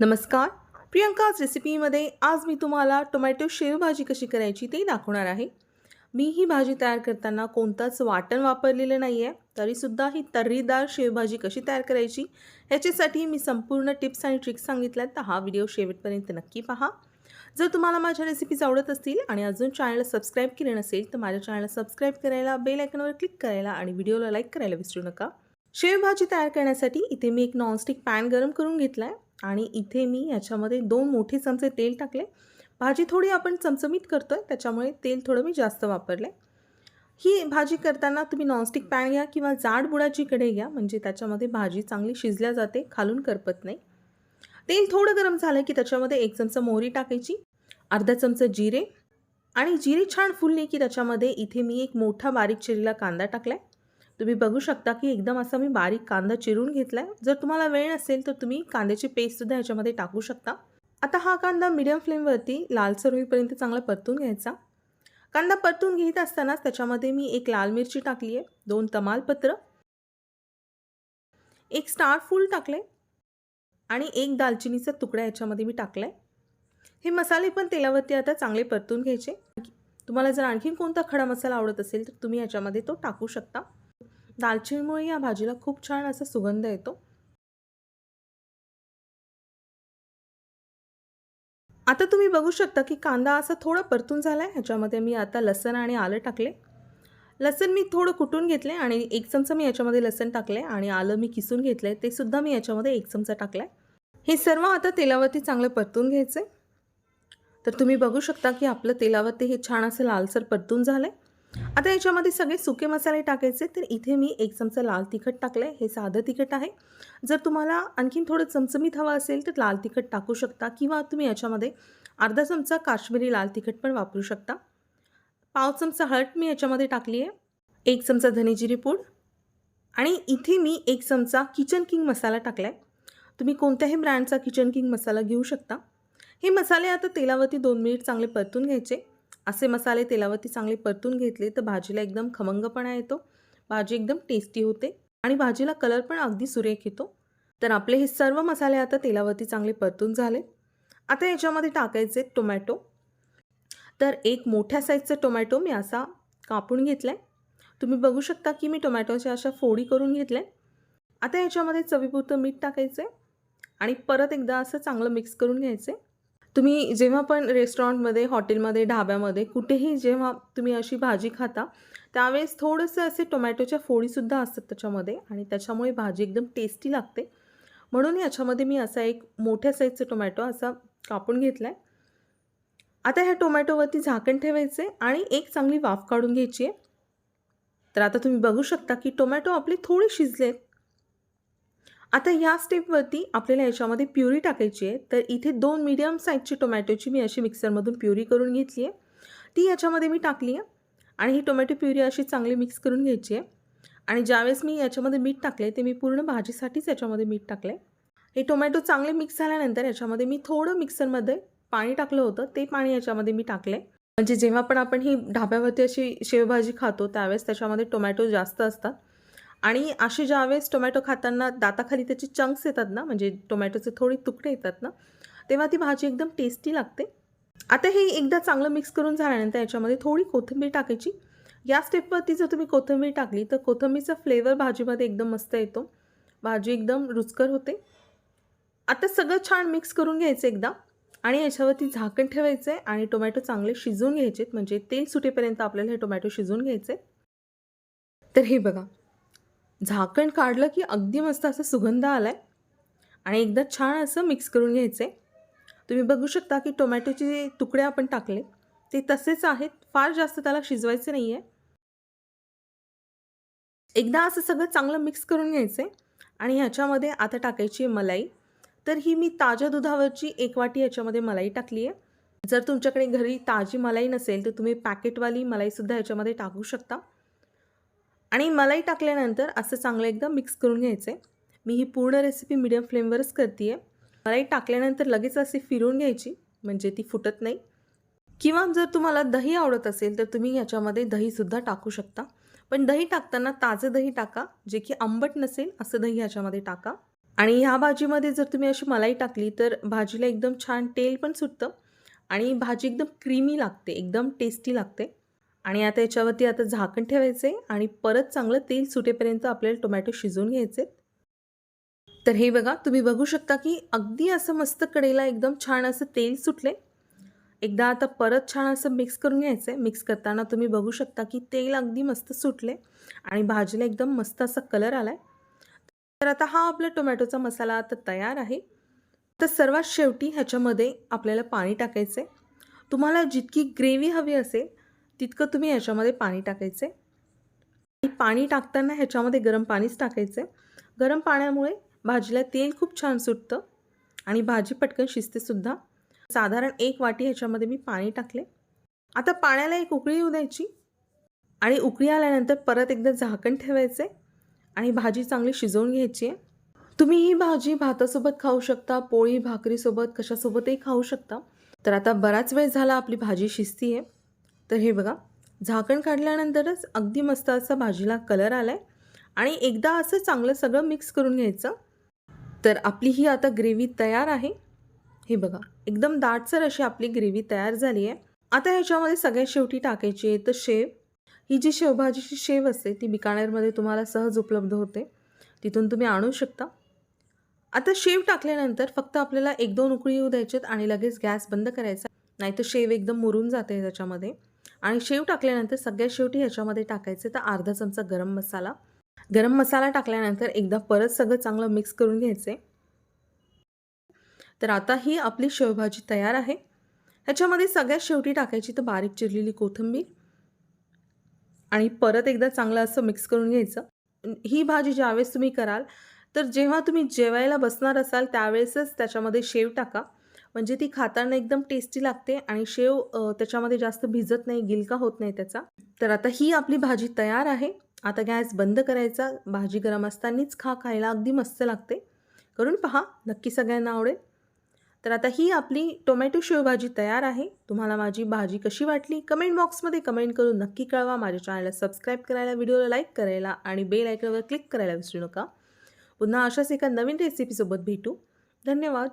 नमस्कार. प्रियंकाज रेसिपीमध्ये आज मी तुम्हाला टोमॅटो शेवभाजी कशी करायची ते दाखवणार आहे. मी ही भाजी तयार करताना कोणताच वाटण वापरलेलं नाही आहे तरीसुद्धा ही तर्रीदार शेवभाजी कशी तयार करायची ह्याच्यासाठी मी संपूर्ण टिप्स आणि ट्रिक्स सांगितल्यात तर हा व्हिडिओ शेवटपर्यंत नक्की पहा. जर तुम्हाला माझ्या रेसिपीज आवडत असतील आणि अजून चॅनलला सबस्क्राईब केले नसेल तर माझ्या चॅनलला सबस्क्राईब करायला बेल आयकॉनवर क्लिक करायला आणि व्हिडिओला लाईक करायला विसरू नका. शेवभाजी तयार करण्यासाठी इथे मी एक नॉनस्टिक पॅन गरम करून घेतला आहे आणि इथे मी याच्यामध्ये दोन मोठे चमचे तेल टाकले भाजी थोडी आपण चमचमीत करतो आहे त्याच्यामुळे तेल थोडं मी जास्त वापरलं आहे ही भाजी करताना तुम्ही नॉनस्टिक पॅन घ्या किंवा जाड बुडाची कढई घ्या म्हणजे त्याच्यामध्ये भाजी चांगली शिजल्या जाते खालून करपत नाही. तेल थोडं गरम झालं की त्याच्यामध्ये एक चमचा मोहरी टाकायची अर्धा चमचा जिरे आणि जिरे छान फुलले की त्याच्यामध्ये इथे मी एक मोठा बारीक चिरलेला कांदा टाकला आहे तुम्ही बघू शकता की एकदम असा मी बारीक कांदा चिरून घेतला आहे जर तुम्हाला वेळ असेल तर तुम्ही कांद्याची पेस्टसुद्धा ह्याच्यामध्ये टाकू शकता. आता हा कांदा मिडियम फ्लेमवरती लालसर होईपर्यंत चांगला परतून घ्यायचा. कांदा परतून घेत असतानाच त्याच्यामध्ये मी एक लाल मिरची टाकली आहे. दोन तमालपत्र. एक स्टार फूल टाकले आणि एक दालचिनीचा तुकडा याच्यामध्ये मी टाकला आहे हे मसाले पण तेलावरती आता चांगले परतून घ्यायचे. तुम्हाला जर आणखीन कोणता खडा मसाला आवडत असेल तर तुम्ही याच्यामध्ये तो टाकू शकता. दालचिनीमुळे या भाजीला खूप छान असा सुगंध येतो. आता तुम्ही बघू शकता की कांदा असा थोडा परतून झाला आहे ह्याच्यामध्ये मी आता लसण आणि आलं टाकले. लसण मी थोडं कुटून घेतले आणि एक चमचा मी याच्यामध्ये लसण टाकले आणि आलं मी किसून घेतलं ते सुद्धा मी याच्यामध्ये एक चमचा टाकला हे सर्व आता तेलावरती चांगलं परतून घ्यायचं तर तुम्ही बघू शकता की आपलं तेलावरती हे छान असं लालसर परतून झालं आहे आता याच्यामध्ये सगळे सुके मसाले टाकायचे तर इथे मी एक चमचा लाल तिखट टाकलं आहे हे साधं तिखट आहे. जर तुम्हाला आणखीन थोडं चमचमीत हवं असेल तर लाल तिखट टाकू शकता किंवा तुम्ही याच्यामध्ये अर्धा चमचा काश्मीरी लाल तिखट पण वापरू शकता. पाव चमचा हळद मी याच्यामध्ये टाकली आहे एक चमचा धनेजिरी पूड. आणि इथे मी एक चमचा किचन किंग मसाला टाकला आहे तुम्ही कोणत्याही ब्रँडचा किचन किंग मसाला घेऊ शकता. हे मसाले आता तेलावरती दोन मिनिट चांगले परतून घ्यायचे. असे मसाले तेलावरती चांगले परतून घेतले तर भाजीला एकदम खमंगपणा येतो. भाजी एकदम टेस्टी होते आणि भाजीला कलर पण अगदी सुरेख येतो. तर आपले हे सर्व मसाले आता तेलावरती चांगले परतून झाले. आता याच्यामध्ये टाकायचे टोमॅटो तर एक मोठ्या साईजचा टोमॅटो मी असा कापून घेतला आहे तुम्ही बघू शकता की मी टोमॅटोच्या अशा फोडी करून घेतल्या आता याच्यामध्ये चवीपुरतं मीठ टाकायचं आणि परत एकदा असं चांगलं मिक्स करून घ्यायचं तुम्ही जेव्हा पण रेस्टॉरंटमध्ये हॉटेलमध्ये ढाब्यामध्ये कुठेही जेव्हा तुम्ही अशी भाजी खाता त्यावेळेस थोडंसं असे टोमॅटोच्या फोडीसुद्धा असतात त्याच्यामध्ये आणि त्याच्यामुळे भाजी एकदम टेस्टी लागते. म्हणून याच्यामध्ये मी असा एक मोठ्या साईजचा टोमॅटो असा कापून घेतला आहे आता ह्या टोमॅटोवरती झाकण ठेवायचे आणि एक चांगली वाफ काढून घ्यायची आहे. तर आता तुम्ही बघू शकता की टोमॅटो आपले थोडे शिजलेत. आता ह्या स्टेपवरती आपल्याला याच्यामध्ये प्युरी टाकायची आहे. तर इथे दोन मिडियम साईजची टोमॅटोची मी अशी मिक्सरमधून प्युरी करून घेतली आहे. ती याच्यामध्ये मी टाकली आहे. आणि ही टोमॅटो प्युरी अशी चांगली मिक्स करून घ्यायची आहे. आणि ज्यावेळेस मी याच्यामध्ये मीठ टाकले ते मी पूर्ण भाजीसाठीच याच्यामध्ये मीठ टाकले हे टोमॅटो चांगले मिक्स झाल्यानंतर याच्यामध्ये मी थोडं मिक्सरमध्ये पाणी टाकलं होतं. ते पाणी याच्यामध्ये मी टाकले म्हणजे जेव्हा पण आपण ही ढाब्यावरती अशी शेवभाजी खातो त्यावेळेस त्याच्यामध्ये टोमॅटो जास्त असतात. आणि असे ज्यावेळेस टोमॅटो खाताना दाताखाली त्याचे चंक्स येतात ना म्हणजे टोमॅटोचे थोडे तुकडे येतात ना तेव्हा ती भाजी एकदम टेस्टी लागते. आता हे एकदा चांगलं मिक्स करून झाल्यानंतर याच्यामध्ये थोडी कोथिंबीर टाकायची. या स्टेपवरती जर तुम्ही कोथिंबीर टाकली तर कोथिंबीरचा फ्लेवर भाजीमध्ये एकदम मस्त येतो. भाजी एकदम रुचकर होते. आता सगळं छान मिक्स करून घ्यायचं एकदा. आणि याच्यावरती झाकण ठेवायचं आहे आणि टोमॅटो चांगले शिजवून घ्यायचे म्हणजे तेल सुटेपर्यंत आपल्याला हे टोमॅटो शिजवून घ्यायचे तर हे बघा झाकण काढलं की अगदी मस्त असं सुगंध आला आहे आणि एकदा छान असं मिक्स करून घ्यायचं आहे तुम्ही बघू शकता की टोमॅटोचे जे तुकडे आपण टाकले ते तसेच आहेत. फार जास्त त्याला शिजवायचे नाही आहे एकदा असं सगळं चांगलं मिक्स करून घ्यायचं आहे आणि ह्याच्यामध्ये आता टाकायची आहे मलाई. तर ही मी ताज्या दुधावरची एक वाटी याच्यामध्ये मलाई टाकली आहे जर तुमच्याकडे घरी ताजी मलाई नसेल तर तुम्ही पॅकेटवाली मलाईसुद्धा याच्यामध्ये टाकू शकता. आणि मलाई टाकल्यानंतर असं चांगलं एकदम मिक्स करून घ्यायचं आहे मी ही पूर्ण रेसिपी मीडियम फ्लेमवरच करते आहे मलाई टाकल्यानंतर लगेच असे फिरून घ्यायची म्हणजे ती फुटत नाही. किंवा जर तुम्हाला दही आवडत असेल तर तुम्ही याच्यामध्ये दहीसुद्धा टाकू शकता. पण दही टाकताना ताजं दही टाका जे की आंबट नसेल असं दही ह्याच्यामध्ये टाका. आणि ह्या भाजीमध्ये जर तुम्ही अशी मलाई टाकली तर भाजीला एकदम छान तेल पण सुटतं. आणि भाजी एकदम क्रीमी लागते एकदम टेस्टी लागते. आणि आता याच्यावरती आता झाकण ठेवायचे आणि परत चांगलं तेल सुटेपर्यंत आपल्याला टोमॅटो शिजवून घ्यायचे. तर हे बघा तुम्ही बघू शकता की अगदी असं मस्त कडेला एकदम छान असं तेल सुटले. एकदा आता परत छान असं मिक्स करून घ्यायचं. आहे मिक्स करताना तुम्ही बघू शकता की तेल अगदी मस्त सुटले आणि भाजीला एकदम मस्त असा कलर आला आहे तर आता हा आपला टोमॅटोचा मसाला आता तयार आहे. तर सर्वात शेवटी ह्याच्यामध्ये आपल्याला पाणी टाकायचं आहे तुम्हाला जितकी ग्रेव्ही हवी असेल तितकं तुम्ही ह्याच्यामध्ये पाणी टाकायचं. आहे आणि पाणी टाकताना ह्याच्यामध्ये गरम पाणीच टाकायचं. आहे गरम पाण्यामुळे भाजीला तेल खूप छान सुटतं आणि भाजी पटकन शिजतेसुद्धा. साधारण एक वाटी ह्याच्यामध्ये मी पाणी टाकले. आता पाण्याला एक उकळी येऊ द्यायची. आणि उकळी आल्यानंतर परत एकदा झाकण ठेवायचे. आणि भाजी चांगली शिजवून घ्यायची आहे. तुम्ही ही भाजी भातासोबत खाऊ शकता पोळी भाकरीसोबत कशासोबतही खाऊ शकता. तर आता बराच वेळ झाला आपली भाजी शिजती आहे तर हे बघा झाकण काढल्यानंतरच अगदी मस्त असा भाजीला कलर आला आहे आणि एकदा असं चांगलं सगळं मिक्स करून घ्यायचं. तर आपली ही आता ग्रेव्ही तयार आहे. हे बघा एकदम दाटसर अशी आपली ग्रेव्ही तयार झाली आहे. आता ह्याच्यामध्ये सगळ्यात शेवटी टाकायची आहे तर शेव. ही जी शेवभाजीची शेव असते ती बिकानेरमध्ये तुम्हाला सहज उपलब्ध होते. तिथून तुम्ही आणू शकता. आता शेव टाकल्यानंतर फक्त आपल्याला एक दोन उकळी येऊ द्यायच्यात आणि लगेच गॅस बंद करायचा. नाही तर शेव एकदम मुरून जाते त्याच्यामध्ये. आणि शेव टाकल्यानंतर सगळ्यात शेवटी ह्याच्यामध्ये टाकायचे तर अर्धा चमचा गरम मसाला. गरम मसाला टाकल्यानंतर एकदा परत सगळं चांगलं मिक्स करून घ्यायचे. तर आता ही आपली शेवभाजी तयार आहे. ह्याच्यामध्ये सगळ्यात शेवटी टाकायची तर बारीक चिरलेली कोथिंबीर. आणि परत एकदा चांगलं असं मिक्स करून घ्यायचं. ही भाजी ज्यावेळेस तुम्ही कराल तर जेव्हा तुम्ही जेवायला बसणार असाल त्यावेळेसच त्याच्यामध्ये शेव टाका. म्हणजे ती खाताना एकदम टेस्टी लागते आणि शेव त्याच्यामध्ये जास्त भिजत नाही गिलका होत नाही त्याचा. तर आता ही आपली भाजी तयार आहे. आता गॅस बंद करायचा. भाजी गरम असतानाच खा खायला अगदी मस्त लागते. करून पहा नक्की सगळ्यांना आवडेल. तर आता ही आपली टोमॅटो शेवभाजी तयार आहे. तुम्हाला माझी भाजी कशी वाटली कमेंट बॉक्समध्ये कमेंट करून नक्की कळवा. माझ्या चॅनलला सबस्क्राईब करायला व्हिडिओला लाईक करायला आणि बेल आयकॉनवर क्लिक करायला विसरू नका. पुन्हा अशाच एका नवीन रेसिपीसोबत भेटू. धन्यवाद.